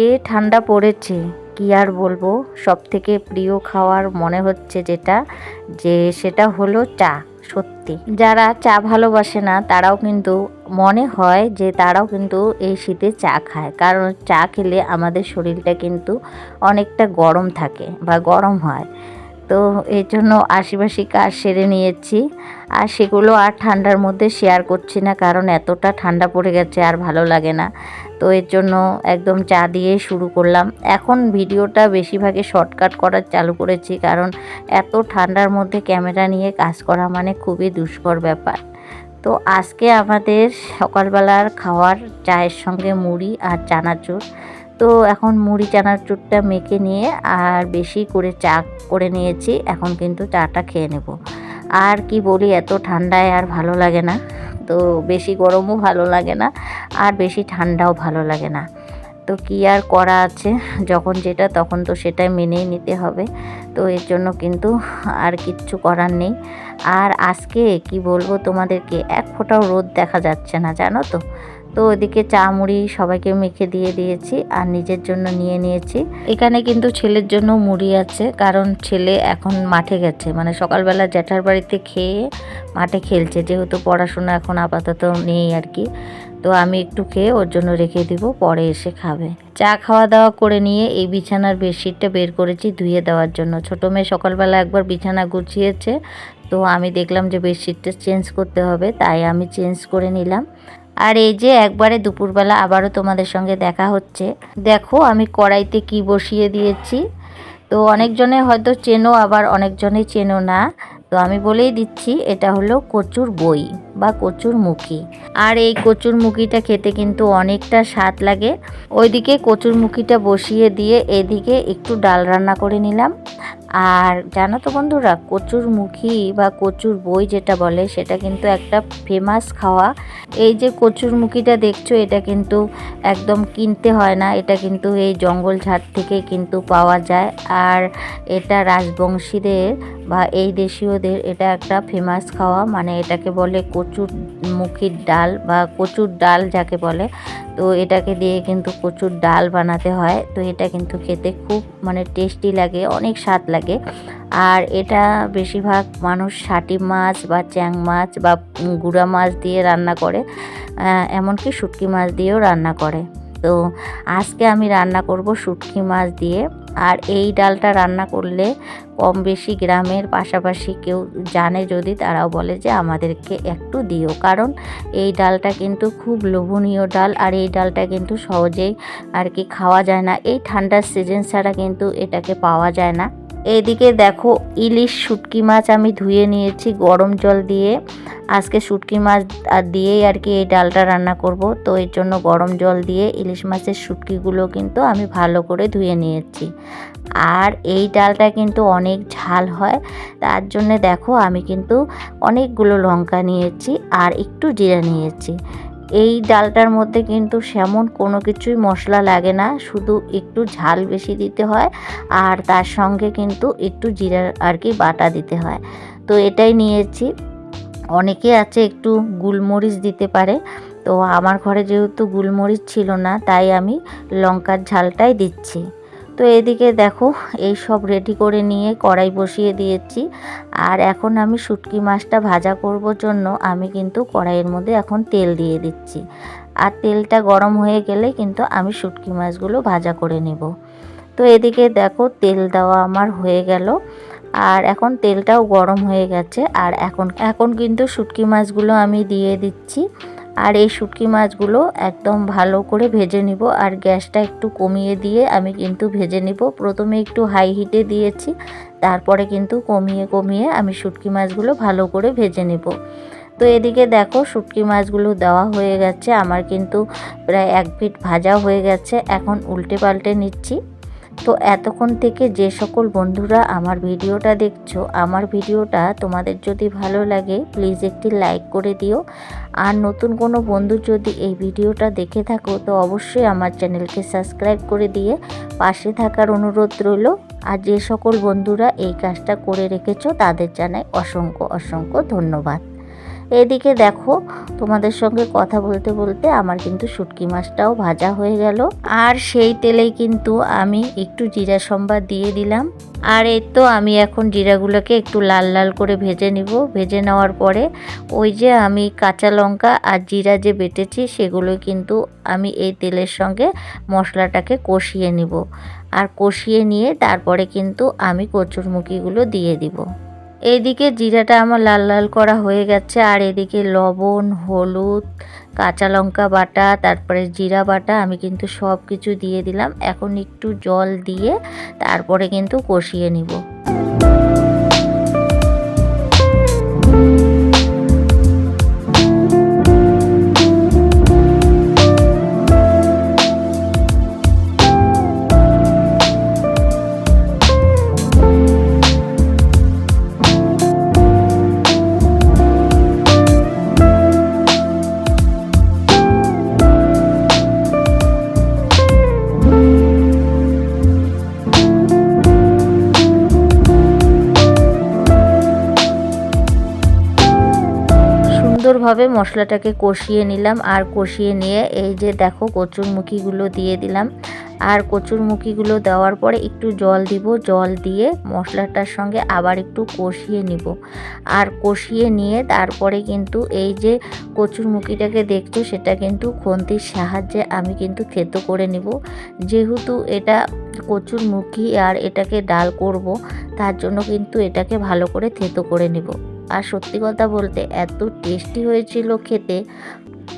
যে ঠান্ডা পড়েছে, কি আর বলব? সব থেকে প্রিয় খাওয়ার মনে হচ্ছে যেটা, যে সেটা হলো চা, সত্যি। যারা চা ভালোবাসে না, তারাও কিন্তু মনে হয় যে তারাও কিন্তু এই শীতে চা খায়। কারণ চা খেলে আমাদের শরীরটা কিন্তু অনেকটা গরম থাকে বা গরম হয়। তো এই জন্য আশিপাশি কাজ সেরে নিয়েছি। আর সেগুলো আর ঠান্ডার মধ্যে শেয়ার করছি না, কারণ এতটা ঠান্ডা পড়ে গেছে আর ভালো লাগে না। তো এর জন্য একদম চা দিয়ে শুরু করলাম। এখন ভিডিওটা বেশিরভাগে শর্টকাট করার চালু করেছি, কারণ এত ঠান্ডার মধ্যে ক্যামেরা নিয়ে কাজ করা মানে খুবই দুষ্কর ব্যাপার। তো আজকে আমাদের সকালবেলার খাওয়ার চায়ের সঙ্গে মুড়ি আর চানাচুর। তো এখন মুড়ি চানার চানাচুরটা মেখে নিয়ে আর বেশি করে চা করে নিয়েছি, এখন কিন্তু চাটা খেয়ে নেব। আর কি বলি, এত ঠান্ডায় আর ভালো লাগে না। তো বেশি গরমও ভালো লাগে না, আর বেশি ঠান্ডাও ভালো লাগে না। তো কি আর করা আছে? যখন যেটা, তখন তো সেটাই মেনেই নিতে হবে। তো এর জন্য কিন্তু আর কিচ্ছু করার নেই। আর আজকে কি বলব তোমাদেরকে, এক ফোঁটাও রোদ দেখা যাচ্ছে না, জানো তো? তো ওদিকে চা মুড়ি সবাইকে মেখে দিয়ে দিয়েছি আর নিজের জন্য নিয়ে নিয়েছি। এখানে কিন্তু ছেলের জন্য মুড়ি আছে, কারণ ছেলে এখন মাঠে গেছে। মানে সকালবেলা জ্যাঠার বাড়িতে খেয়ে মাঠে খেলছে, যেহেতু পড়াশোনা এখন আপাতত নেই আর কি। তো আমি একটু খেয়ে ওর জন্য রেখে দিব, পরে এসে খাবে। চা খাওয়া দাওয়া করে নিয়ে এই বিছানার বেডশিটটা বের করেছি ধুয়ে দেওয়ার জন্য। ছোটো মেয়ে সকালবেলা একবার বিছানা গুছিয়েছে, তো আমি দেখলাম যে বেডশিটটা চেঞ্জ করতে হবে, তাই আমি চেঞ্জ করে নিলাম। আর এই যে একবারে দুপুরবেলা আবারও তোমাদের সঙ্গে দেখা হচ্ছে। দেখো, আমি কড়াইতে কি বসিয়ে দিয়েছি। তো অনেকজনে হয়তো চেনো, আবার অনেকজনে চেনো না। তো আমি বলেই দিচ্ছি, এটা হলো কচুর বই বা কচুর মুখি। আর এই কচুর মুখিটা খেতে কিন্তু অনেকটা স্বাদ লাগে। ওইদিকে কচুর মুখিটা বসিয়ে দিয়ে এদিকে একটু ডাল রান্না করে নিলাম। আর জানো তো বন্ধুরা, কচুর মুখি বা কচুর বই যেটা বলে, সেটা কিন্তু একটা ফেমাস খাওয়া। এই যে কচুর মুখিটা দেখছ, এটা কিন্তু একদম কিনতে হয় না, এটা কিন্তু এই জঙ্গল ঝাড় থেকে কিন্তু পাওয়া যায়। আর এটা রাজবংশীদের বা এই দেশীয়দের এটা একটা ফেমাস খাওয়া মানে এটাকে বলে কচুর মুখির ডাল বা কচুর ডাল যাকে বলে। তো এটাকে দিয়ে কিন্তু প্রচুর ডাল বানাতে হয়। তো এটা কিন্তু খেতে খুব মানে টেস্টি লাগে, অনেক স্বাদ লাগে। আর এটা বেশিরভাগ মানুষ ষাটি মাছ বা চ্যাং মাছ বা গুড়া মাছ দিয়ে রান্না করে এমনকি শুটকি মাছ দিয়েও রান্না করে। তো আজকে আমি রান্না করব শুটকি মাছ দিয়ে। আর এই ডালটা রান্না করলে কম বেশি গ্রামের পাশাপাশি কেউ জানে যদি তারাও বলে যে আমাদেরকে একটু দিও। কারণ এই ডালটা কিন্তু খুব লোভনীয় ডাল আর এই ডালটা কিন্তু সহজেই আর কি খাওয়া যায় না। এই ঠান্ডার সিজন ছাড়া কিন্তু এটাকে পাওয়া যায় না। এইদিকে দেখো ইলিশ শুটকি মাছ আমি ধুয়ে নিয়েছি, গরম জল দিয়ে। আজকে শুটকি মাছ আর দিয়েই আর কি এই ডালটা রান্না করব। তো এর জন্য গরম জল দিয়ে ইলিশ মাছের শুটকিগুলো কিন্তু আমি ভালো করে ধুয়ে নিয়েছি। আর এই ডালটা কিন্তু অনেক ঝাল হয়, তার জন্যে দেখো আমি কিন্তু অনেকগুলো লঙ্কা নিয়েছি আর একটু জিরা নিয়েছি। এই ডালটার মধ্যে কিন্তু সেমন কোনো কিছুই মশলা লাগে না, শুধু একটু ঝাল বেশি দিতে হয় আর তার সঙ্গে কিন্তু একটু জিরা আর কি বাটা দিতে হয়। তো এটাই নিয়েছি। অনেকে আছে একটু গুলমরিচ দিতে পারে। তো আমার ঘরে যেহেতু গুলমরিচ ছিল না, তাই আমি লঙ্কার ঝালটাই দিচ্ছি। তো এদিকে দেখো, এই সব রেডি করে নিয়ে কড়াই বসিয়ে দিয়েছি। আর এখন আমি শুটকি মাছটা ভাজা করব জন্য আমি কিন্তু কড়াইয়ের মধ্যে এখন তেল দিয়ে দিচ্ছি। আর তেলটা গরম হয়ে গেলে কিন্তু আমি শুটকি মাছগুলো ভাজা করে নেব। তো এদিকে দেখো, তেল দেওয়া আমার হয়ে গেল। আর এখন তেলটাও গরম হয়ে গেছে। আর এখন এখন কিন্তু শুটকি মাছগুলো আমি দিয়ে দিচ্ছি। আর এই শুটকি মাছগুলো একদম ভালো করে ভেজে নিব। আর গ্যাসটা একটু কমিয়ে দিয়ে আমি কিন্তু ভেজে নিব। প্রথমে একটু হাই হিটে দিয়েছি, তারপরে কিন্তু কমিয়ে কমিয়ে আমি শুটকি মাছগুলো ভালো করে ভেজে নেব। তো এদিকে দেখো শুটকি মাছগুলো দেওয়া হয়ে গেছে। আমার কিন্তু প্রায় এক ফিট ভাজা হয়ে গেছে। এখন উল্টে পাল্টে নিচ্ছি। তো এতক্ষণ থেকে যে সকল বন্ধুরা আমার ভিডিওটা দেখছ, আমার ভিডিওটা তোমাদের যদি ভালো লাগে প্লিজ একটি লাইক করে দিও। আর নতুন কোনো বন্ধু যদি এই ভিডিওটা দেখে থাকো, তো অবশ্যই আমার চ্যানেলকে সাবস্ক্রাইব করে দিয়ে পাশে থাকার অনুরোধ রইল। আর যে সকল বন্ধুরা এই কাজটা করে রেখেছো, তাদের জানাই অসংখ্য অসংখ্য ধন্যবাদ। এদিকে দেখো, তোমাদের সঙ্গে কথা বলতে বলতে আমার কিন্তু শুটকি মাছটাও ভাজা হয়ে গেল। আর সেই তেলেই কিন্তু আমি একটু জিরা সম্বাদ দিয়ে দিলাম। আর এই তো আমি এখন জিরাগুলোকে একটু লাল লাল করে ভেজে নিব। ভেজে নেওয়ার পরে ওই যে আমি কাঁচা লঙ্কা আর জিরা যে বেটেছি সেগুলো কিন্তু আমি এই তেলের সঙ্গে মশলাটাকে কষিয়ে নিব। আর কষিয়ে নিয়ে তারপরে কিন্তু আমি কচুরমুখিগুলো দিয়ে দিব। এইদিকে জিরাটা আমার লাল লাল করা হয়ে গেছে, আর এদিকে লবণ, হলুদ, কাঁচা লঙ্কা বাটা, তারপরে জিরা বাটা আমি কিন্তু সব কিছু দিয়ে দিলাম। এখন একটু জল দিয়ে তারপরে কিন্তু কষিয়ে নিব। সুন্দরভাবে মশলাটাকে কষিয়ে নিলাম আর কষিয়ে নিয়ে এই যে দেখো কচুরমুখিগুলো দিয়ে দিলাম। আর কচুরমুখিগুলো দেওয়ার পরে একটু জল দিব, জল দিয়ে মশলাটার সঙ্গে আবার একটু কষিয়ে নিব। আর কষিয়ে নিয়ে তারপরে কিন্তু এই যে কচুরমুখিটাকে দেখছ, সেটা কিন্তু খন্তির সাহায্যে আমি কিন্তু থেতো করে নিব। যেহেতু এটা কচুরমুখী আর এটাকে ডাল করব, তার জন্য কিন্তু এটাকে ভালো করে থেতো করে নিব। আর সত্যি কথা বলতে এত টেস্টি হয়েছিল খেতে।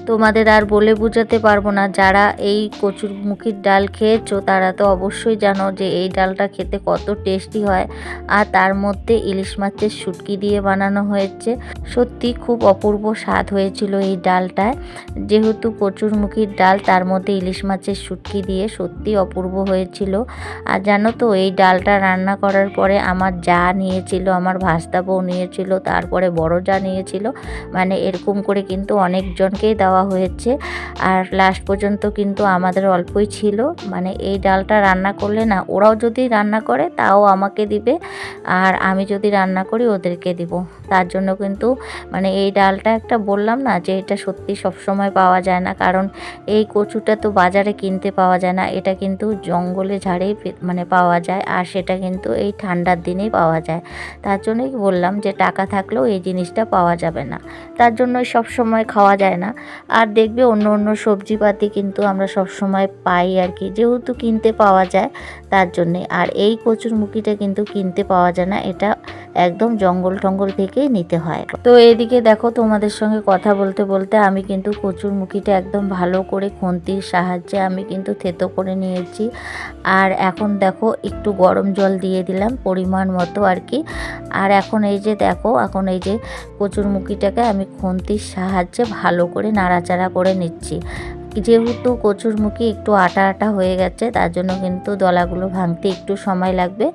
তোমাদের আর বলে বোঝাতে পারব না। যারা এই কচুর মুখির ডাল খেয়েছো, তারা তো অবশ্যই জানো যে এই ডালটা খেতে কত টেস্টি হয়। আর তার মধ্যে ইলিশ মাছের শুটকি দিয়ে বানানো হয়েছে। সত্যি খুব অপূর্ব স্বাদ হয়েছিল এই ডালটায়। যেহেতু কচুর মুখির ডাল, তার মধ্যে ইলিশ মাছের শুটকি দিয়ে সত্যি অপূর্ব হয়েছিল। আর জানো তো, এই ডালটা রান্না করার পরে আমার যা নিয়েছিল, আমার ভাস্তা বউ নিয়েছিল, তারপরে বড় যা নিয়েছিল মানে এরকম করে কিন্তু অনেকজনকেই দেওয়া হয়েছে। আর লাস্ট পর্যন্ত কিন্তু আমাদের অল্পই ছিল। মানে এই ডালটা রান্না করলে না, ওরাও যদি রান্না করে, তাও আমাকে দিবে। আর আমি যদি রান্না করি, ওদেরকে দিব। তার জন্য কিন্তু মানে এই ডালটা একটা বললাম না, যে এটা সত্যি সবসময় পাওয়া যায় না। কারণ এই কচুটা তো বাজারে কিনতে পাওয়া যায় না। এটা কিন্তু জঙ্গলে ঝাড়েই মানে পাওয়া যায়। আর সেটা কিন্তু এই ঠান্ডার দিনেই পাওয়া যায়। তার জন্যই বললাম যে, টাকা থাকলেও এই জিনিসটা পাওয়া যাবে না। তার জন্যই সব সময় খাওয়া যায় না। আর দেখবে অন্য অন্য সবজিপাতি কিন্তু আমরা সব সময় পাই আর কি, যেহেতু কিনতে পাওয়া যায় তার জন্যে। আর এই কচুর কচুরমুখিটা কিন্তু কিনতে পাওয়া যায় না, এটা একদম জঙ্গল টঙ্গল থেকেই নিতে হয়। তো এদিকে দেখো তোমাদের সঙ্গে কথা বলতে বলতে আমি কিন্তু কচুর কচুরমুখিটা একদম ভালো করে খুন্তির সাহায্যে আমি কিন্তু থেতো করে নিয়েছি। আর এখন দেখো একটু গরম জল দিয়ে দিলাম পরিমাণ মতো আর কি। আর এখন এই যে দেখো, এখন এই যে কচুর কচুরমুখিটাকে আমি খুন্তির সাহায্যে ভালো করে নাড়াচাড়া করে নিচ্ছি। যেহেতু কচুর কচুরমুখী একটু আটা আটা হয়ে গেছে, তার জন্য কিন্তু দলাগুলো ভাঙতে একটু সময় লাগবে।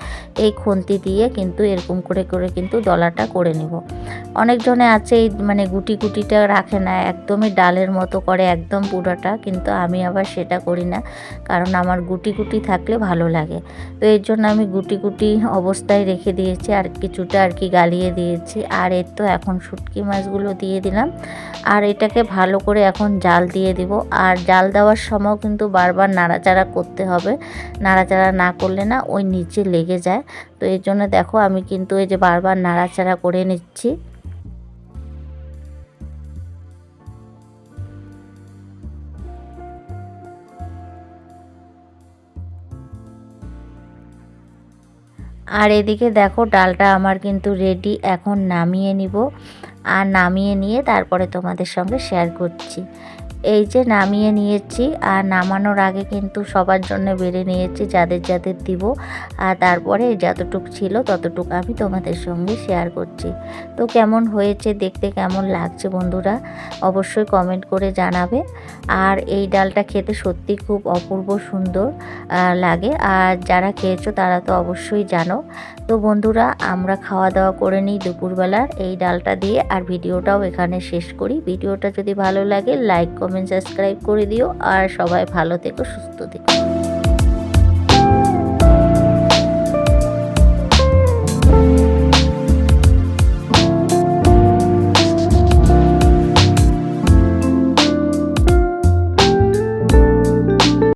এই খুন্তি দিয়ে কিন্তু এরকম করে করে কিন্তু দলাটা করে নিব। অনেকজনে আছে এই মানে গুটি গুটিটা রাখে না, একদমই ডালের মতো করে একদম পুরোটা, কিন্তু আমি আবার সেটা করি না, কারণ আমার গুটি গুটি থাকলে ভালো লাগে। তো এর জন্য আমি গুটি গুটি অবস্থায় রেখে দিয়েছি, আর কিছুটা আর কি গালিয়ে দিয়েছি। আর এর তো এখন শুটকি মাছগুলো দিয়ে দিলাম। আর এটাকে ভালো করে এখন জাল দিয়ে দিব। আর জাল দেওয়ার সময় কিন্তু বারবার নাড়াচাড়া করতে হবে। নাড়াচাড়া না করলে না ওই নিচে লেগে যায়। তো এই জন্য দেখো আমি কিন্তু এই যে বারবার নাড়াচাড়া করে নিচ্ছি। আর এদিকে দেখো ডালটা আমার কিন্তু রেডি এখন নামিয়ে নিব। আর নামিয়ে নিয়ে তারপরে তোমাদের সঙ্গে শেয়ার করছি। এই যে নামিয়ে নিয়েছি আর নামানোর আগে কিন্তু সবার জন্য বেড়ে নিয়েছি, যাদের যাদের দিব। আর তারপরে যতটুক ছিল ততটুকু আমি তোমাদের সঙ্গে শেয়ার করছি। তো কেমন হয়েছে দেখতে কেমন লাগছে বন্ধুরা অবশ্যই কমেন্ট করে জানাবে। আর এই ডালটা খেতে সত্যি খুব অপূর্ব সুন্দর লাগে। আর যারা খেয়েছো তারা তো অবশ্যই জানো। তো বন্ধুরা আমরা খাওয়া দাওয়া করে নিই দুপুরবেলার এই ডালটা দিয়ে। আর ভিডিওটাও এখানে শেষ করি। ভিডিওটা যদি ভালো লাগে লাইক কমেন্ট সাবস্ক্রাইব করে দিও আর সবাই ভালো থেকো সুস্থ থেকো।